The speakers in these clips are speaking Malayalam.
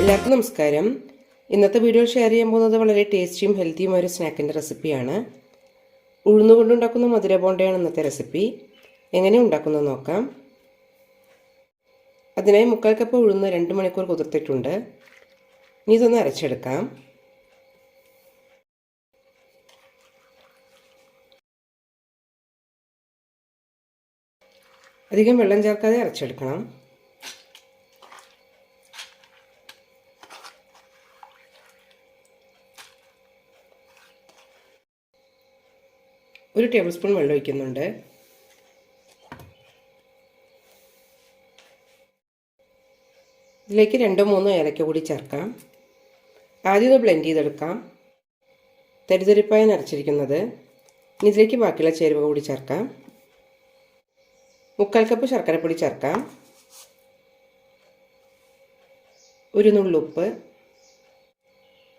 എല്ലാവർക്കും നമസ്കാരം. ഇന്നത്തെ വീഡിയോ ഷെയർ ചെയ്യാൻ പോകുന്നത് വളരെ ടേസ്റ്റിയും ഹെൽത്തിയുമായ ഒരു സ്നാക്കിന്റെ റെസിപ്പിയാണ് ഉഴുന്നുകൊണ്ടുണ്ടാക്കുന്ന മധുര ബോണ്ടയാണ് ഇന്നത്തെ റെസിപ്പി എങ്ങനെ ഉണ്ടാക്കുന്നത് നോക്കാം. അതിനായി മുക്കാൽ കപ്പ് ഉഴുന്ന് രണ്ട് മണിക്കൂർ കുതിർത്തിട്ടുണ്ട്. ഇനി ഇതൊന്ന് അരച്ചെടുക്കാം. അധികം വെള്ളം ചേർക്കാതെ അരച്ചെടുക്കണം. ഒരു ടേബിൾ സ്പൂൺ വെള്ളം ഒഴിക്കുന്നുണ്ട്. ഇതിലേക്ക് രണ്ടോ മൂന്നോ ഏലക്ക കൂടി ചേർക്കാം. ആദ്യം ഇത് ബ്ലെൻഡ് ചെയ്തെടുക്കാം. തരിതരിപ്പായി നിറച്ചിരിക്കുന്നത്. ഇനി ഇതിലേക്ക് ബാക്കിയുള്ള ചേരുവ കൂടി ചേർക്കാം. മുക്കാൽ കപ്പ് ശർക്കരപ്പൊടി ചേർക്കാം. ഒരു നുള്ളുപ്പ്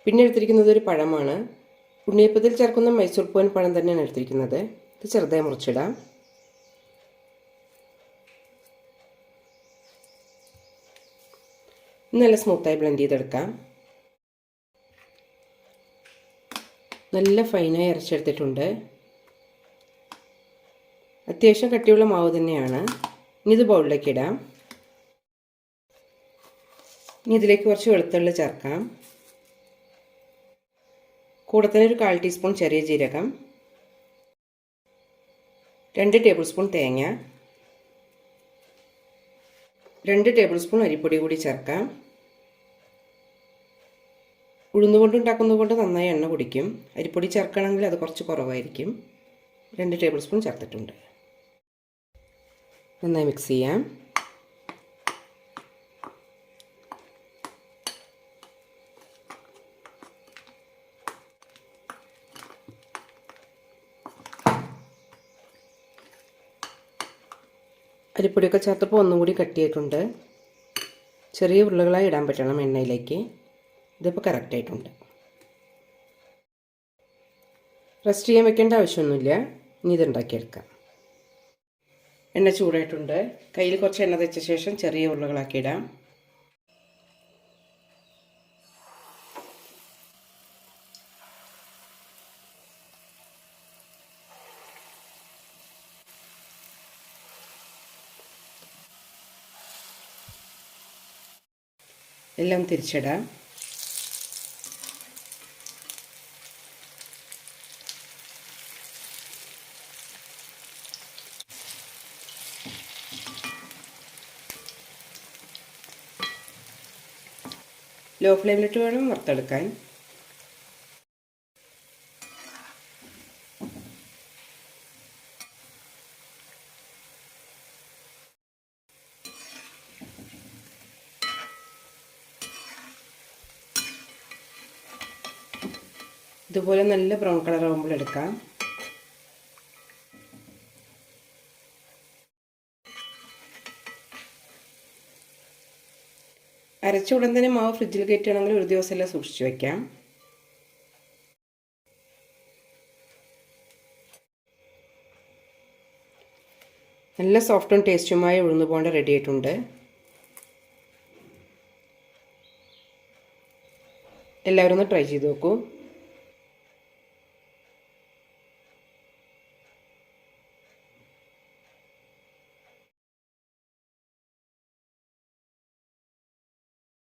പിന്നെ എടുത്തിരിക്കുന്നത് ഒരു പഴമാണ്. ഉണ്ണിയപ്പത്തിൽ ചേർക്കുന്ന മൈസൂർ പൂവൻ പഴം തന്നെയാണ് എടുത്തിരിക്കുന്നത്. ഇത് ചെറുതായി മുറിച്ചിടാം. നല്ല സ്മൂത്തായി ബ്ലെൻഡ് ചെയ്തെടുക്കാം. നല്ല ഫൈനായി അരച്ചെടുത്തിട്ടുണ്ട്. അത്യാവശ്യം കട്ടിയുള്ള മാവ് തന്നെയാണ്. ഇനി ഇത് ബൗളിലേക്ക് ഇടാം. ഇനി ഇതിലേക്ക് കുറച്ച് വെളുത്തുള്ളി ചേർക്കാം. കൂടെ തന്നെ ഒരു കാൽ ടീസ്പൂൺ ചെറിയ ജീരകം രണ്ട് ടേബിൾ സ്പൂൺ തേങ്ങ രണ്ട് ടേബിൾ സ്പൂൺ അരിപ്പൊടി കൂടി ചേർക്കാം. ഉഴുന്നുകൊണ്ട് ഉണ്ടാക്കുന്നത് കൊണ്ട് നന്നായി എണ്ണ കുടിക്കും. അരിപ്പൊടി ചേർക്കണമെങ്കിൽ അത് കുറച്ച് കുറവായിരിക്കും. രണ്ട് ടേബിൾ സ്പൂൺ ചേർത്തിട്ടുണ്ട്. നന്നായി മിക്സ് ചെയ്യാം. അരിപ്പൊടിയൊക്കെ ചേർത്തപ്പോൾ ഒന്നും കൂടി കട്ടിയായിട്ടുണ്ട് ചെറിയ ഉരുളകളായി ഇടാൻ പറ്റണം എണ്ണയിലേക്ക്. ഇതിപ്പോൾ കറക്റ്റായിട്ടുണ്ട് റെസ്റ്റ് ചെയ്യാൻ വെക്കേണ്ട ആവശ്യമൊന്നുമില്ല. ഇനി ഇത് ഉണ്ടാക്കിയെടുക്കാം. എണ്ണ ചൂടായിട്ടുണ്ട്. കയ്യിൽ കുറച്ച് എണ്ണ തെച്ച ശേഷം ചെറിയ ഉരുളകളാക്കി ഇടാം. എല്ലാം തിരിച്ചിടാം. ലോ ഫ്ലെയിമിലിട്ട് വേണം വറുത്തെടുക്കാൻ. ഇതുപോലെ നല്ല ബ്രൗൺ കളർ ആകുമ്പോൾ എടുക്കാം. അരച്ച ഉടൻ തന്നെ മാവ് ഫ്രിഡ്ജിൽ കയറ്റുകയാണെങ്കിൽ ഒരു ദിവസമെല്ലാം സൂക്ഷിച്ചു വയ്ക്കാം നല്ല സോഫ്റ്റും ടേസ്റ്റുമായ ഉഴുന്ന് പോണ്ട റെഡി ആയിട്ടുണ്ട്. എല്ലാവരും ഒന്ന് ട്രൈ ചെയ്ത് നോക്കൂ.